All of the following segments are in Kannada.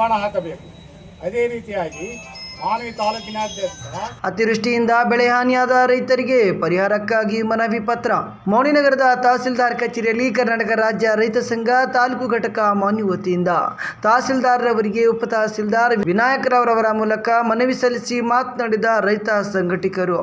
ಕಡಿವಾಣ ಹಾಕಬೇಕು. ಅದೇ ರೀತಿಯಾಗಿ ಅತಿವೃಷ್ಟಿಯಿಂದ ಬೆಳೆ ಹಾನಿಯಾದ ರೈತರಿಗೆ ಪರಿಹಾರಕ್ಕಾಗಿ ಮನವಿ ಪತ್ರ. ಮೌಳಿನಗರದ ತಹಸೀಲ್ದಾರ್ ಕಚೇರಿಯಲ್ಲಿ ಕರ್ನಾಟಕ ರಾಜ್ಯ ರೈತ ಸಂಘ ತಾಲೂಕು ಘಟಕ ಮಾನ್ಯ ವತಿಯಿಂದ ತಹಸೀಲ್ದಾರ್ರವರಿಗೆ ಉಪ ತಹಸೀಲ್ದಾರ್ ವಿನಾಯಕರವರವರ ಮೂಲಕ ಮನವಿ ಸಲ್ಲಿಸಿ ಮಾತನಾಡಿದ ರೈತ ಸಂಘಟಕರು.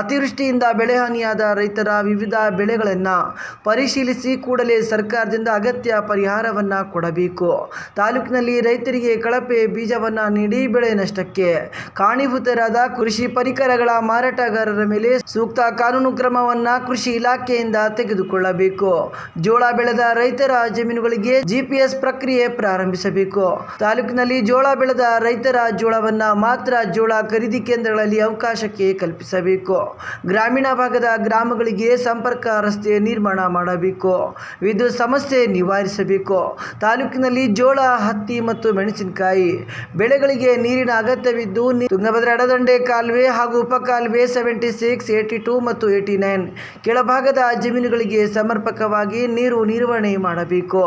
ಅತಿವೃಷ್ಟಿಯಿಂದ ಬೆಳೆ ಹಾನಿಯಾದ ರೈತರ ವಿವಿಧ ಬೆಳೆಗಳನ್ನು ಪರಿಶೀಲಿಸಿ ಕೂಡಲೇ ಸರ್ಕಾರದಿಂದ ಅಗತ್ಯ ಪರಿಹಾರವನ್ನು ಕೊಡಬೇಕು. ತಾಲೂಕಿನಲ್ಲಿ ರೈತರಿಗೆ ಕಳಪೆ ಬೀಜವನ್ನು ನೀಡಿ ಬೆಳೆ ನಷ್ಟಕ್ಕೆ ಕಾರಣೀಭೂತರಾದ ಕೃಷಿ ಪರಿಕರಗಳ ಮಾರಾಟಗಾರರ ಮೇಲೆ ಸೂಕ್ತ ಕಾನೂನು ಕ್ರಮವನ್ನು ಕೃಷಿ ಇಲಾಖೆಯಿಂದ ತೆಗೆದುಕೊಳ್ಳಬೇಕು. ಜೋಳ ಬೆಳೆದ ರೈತರ ಜಮೀನುಗಳಿಗೆ ಜಿಪಿಎಸ್ ಪ್ರಕ್ರಿಯೆ ಪ್ರಾರಂಭಿಸಬೇಕು. ತಾಲೂಕಿನಲ್ಲಿ ಜೋಳ ಬೆಳೆದ ರೈತರ ಜೋಳವನ್ನು ಮಾತ್ರ ಜೋಳ ಖರೀದಿ ಕೇಂದ್ರಗಳಲ್ಲಿ ಅವಕಾಶಕ್ಕೆ ಕಲ್ಪಿಸಬೇಕು. ಗ್ರಾಮೀಣ ಭಾಗದ ಗ್ರಾಮಗಳಿಗೆ ಸಂಪರ್ಕ ರಸ್ತೆ ನಿರ್ಮಾಣ ಮಾಡಬೇಕು. ವಿದ್ಯುತ್ ಸಮಸ್ಯೆ ನಿವಾರಿಸಬೇಕು. ತಾಲೂಕಿನಲ್ಲಿ ಜೋಳ, ಹತ್ತಿ ಮತ್ತು ಮೆಣಸಿನಕಾಯಿ ಬೆಳೆಗಳಿಗೆ ನೀರಿನ ಅಗತ್ಯವಿದ್ದು ನೀ- ತುಂಗಭದ್ರಾ ಎಡದಂಡೆ ಕಾಲುವೆ ಹಾಗೂ ಉಪಕಾಲುವೆ ಸೆವೆಂಟಿ ಸಿಕ್ಸ್ ಏಯ್ಟಿ ಟೂ ಮತ್ತು ಏಯ್ಟಿ ನೈನ್ ಕೆಳಭಾಗದ ಜಮೀನುಗಳಿಗೆ ಸಮರ್ಪಕವಾಗಿ ನೀರು ನಿರ್ವಹಣೆ ಮಾಡಬೇಕು.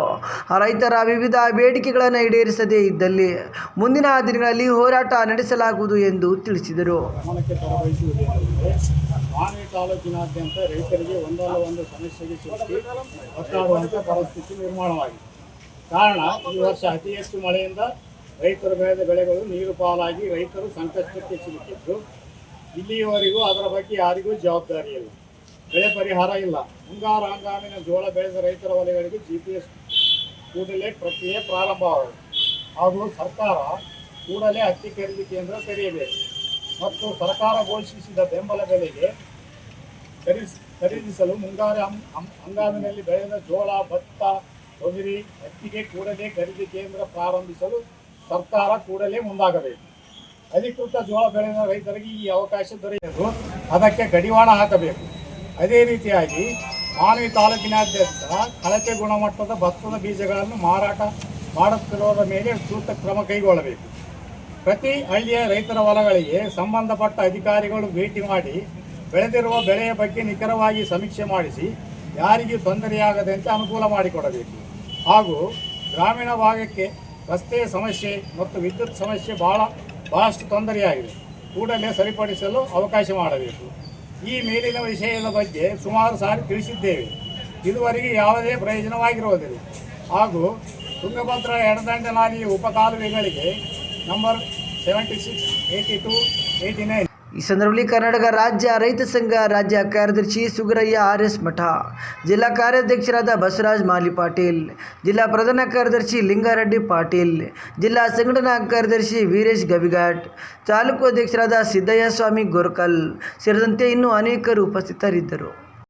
ರೈತರ ವಿವಿಧ ಬೇಡಿಕೆಗಳನ್ನು ಈಡೇರಿಸದೇ ಇದ್ದಲ್ಲಿ ಮುಂದಿನ ದಿನಗಳಲ್ಲಿ ಹೋರಾಟ ನಡೆಸಲಾಗುವುದು ಎಂದು ತಿಳಿಸಿದರು. ತರಬಯಸುವುದೇನೆಂದರೆ ತಾಲೂಕಿನಾದ್ಯಂತ ರೈತರಿಗೆ ಒಂದಲ್ಲ ಒಂದು ಸಮಸ್ಯೆಗೆ ಸೃಷ್ಟಿ ಒತ್ತಾಡುವಂಥ ಪರಿಸ್ಥಿತಿ ನಿರ್ಮಾಣವಾಗಿದೆ. ಕಾರಣ, ಈ ವರ್ಷ ಅತಿ ಹೆಚ್ಚು ಮಳೆಯಿಂದ ರೈತರು ಬೆಳೆದ ಬೆಳೆಗಳು ನೀರು ಪಾಲಾಗಿ ರೈತರು ಸಂಕಷ್ಟಕ್ಕೆ ಸಿಲುಕಿದ್ದು ಇಲ್ಲಿಯವರೆಗೂ ಅದರ ಬಗ್ಗೆ ಯಾರಿಗೂ ಜವಾಬ್ದಾರಿ ಇಲ್ಲ. ಬೆಳೆ ಪರಿಹಾರ ಇಲ್ಲ. ಮುಂಗಾರು ಹಂಗಾಮಿನ ಜೋಳ ಬೆಳೆದ ರೈತರ ವಲಯಗಳಿಗೆ ಜಿ ಪಿ ಎಸ್ ಕೂಡಲೇ ಪ್ರಕ್ರಿಯೆ ಪ್ರಾರಂಭವಾಗಿದೆ ಹಾಗೂ ಸರ್ಕಾರ ಕೂಡಲೇ ಹತ್ತಿ ಖರೀದಿ ಕೇಂದ್ರ ತೆರೆಯಬೇಕು. ಮತ್ತು ಸರ್ಕಾರ ಘೋಷಿಸಿದ ಬೆಂಬಲ ಬೆಲೆಗೆ ಖರೀಸ್ ಖರೀದಿಸಲು ಮುಂಗಾರು ಹಂಗಾಮಿನಲ್ಲಿ ಬೆಳೆದ ಜೋಳ, ಭತ್ತ, ತೊಗರಿ, ಹತ್ತಿಗೆ ಕೂಡಲೇ ಖರೀದಿ ಕೇಂದ್ರ ಪ್ರಾರಂಭಿಸಲು ಸರ್ಕಾರ ಕೂಡಲೇ ಮುಂದಾಗಬೇಕು. ಅಧಿಕೃತ ಜೋಳ ಬೆಳೆದ ರೈತರಿಗೆ ಈ ಅವಕಾಶ ದೊರೆಯಲು ಅದಕ್ಕೆ ಕಡಿವಾಣ ಹಾಕಬೇಕು. ಅದೇ ರೀತಿಯಾಗಿ ಮಾನವಿ ತಾಲೂಕಿನಾದ್ಯಂತ ಕಳಪೆ ಗುಣಮಟ್ಟದ ಭತ್ತದ ಬೀಜಗಳನ್ನು ಮಾರಾಟ ಮಾಡುತ್ತಿರುವುದರ ಮೇಲೆ ಸೂಕ್ತ ಕ್ರಮ ಕೈಗೊಳ್ಳಬೇಕು. ಪ್ರತಿ ಹಳ್ಳಿಯ ರೈತರ ಹೊಲಗಳಿಗೆ ಸಂಬಂಧಪಟ್ಟ ಅಧಿಕಾರಿಗಳು ಭೇಟಿ ಮಾಡಿ ಬೆಳೆದಿರುವ ಬೆಳೆಯ ಬಗ್ಗೆ ನಿಖರವಾಗಿ ಸಮೀಕ್ಷೆ ಮಾಡಿಸಿ ಯಾರಿಗೂ ತೊಂದರೆಯಾಗದಂತೆ ಅನುಕೂಲ ಮಾಡಿಕೊಡಬೇಕು. ಹಾಗೂ ಗ್ರಾಮೀಣ ಭಾಗಕ್ಕೆ ರಸ್ತೆಯ ಸಮಸ್ಯೆ ಮತ್ತು ವಿದ್ಯುತ್ ಸಮಸ್ಯೆ ಬಹಳ, ಬಹಳಷ್ಟು ತೊಂದರೆಯಾಗಿದೆ. ಕೂಡಲೇ ಸರಿಪಡಿಸಲು ಅವಕಾಶ ಮಾಡಬೇಕು. ಈ ಮೇಲಿನ ವಿಷಯದ ಬಗ್ಗೆ ಸುಮಾರು ಸಾರಿ ತಿಳಿಸಿದ್ದೇವೆ. ಇದುವರೆಗೆ ಯಾವುದೇ ಪ್ರಯೋಜನವಾಗಿರುವುದಿಲ್ಲ. ಹಾಗೂ ತುಂಗಭದ್ರಾ ಎಡದಂಡೆ ಉಪ ಉಪಕಾಲುವೆಗಳಿಗೆ number seventy six eighty two eighty nine ಈ ಸಂದರ್ಭದಲ್ಲಿ ಕರ್ನಾಟಕ ರಾಜ್ಯ ರೈತ ಸಂಘ ರಾಜ್ಯ ಕಾರ್ಯದರ್ಶಿ ಸುಗರಯ್ಯ ಆರ್ ಎಸ್ ಮಠ, ಜಿಲ್ಲಾ ಕಾರ್ಯಾಧ್ಯಕ್ಷರಾದ ಬಸವರಾಜ್ ಮಾಲಿ ಪಾಟೀಲ್, ಜಿಲ್ಲಾ ಪ್ರಧಾನ ಕಾರ್ಯದರ್ಶಿ ಲಿಂಗಾರೆಡ್ಡಿ ಪಾಟೀಲ್, ಜಿಲ್ಲಾ ಸಂಘಟನಾ ಕಾರ್ಯದರ್ಶಿ ವೀರೇಶ್ ಗವಿಘಾಟ್, ತಾಲೂಕು ಅಧ್ಯಕ್ಷರಾದ ಸಿದ್ದಯ್ಯ ಸ್ವಾಮಿ ಗೋರ್ಕಲ್ ಸೇರಿದಂತೆ ಇನ್ನೂ ಅನೇಕರು ಉಪಸ್ಥಿತರಿದ್ದರು.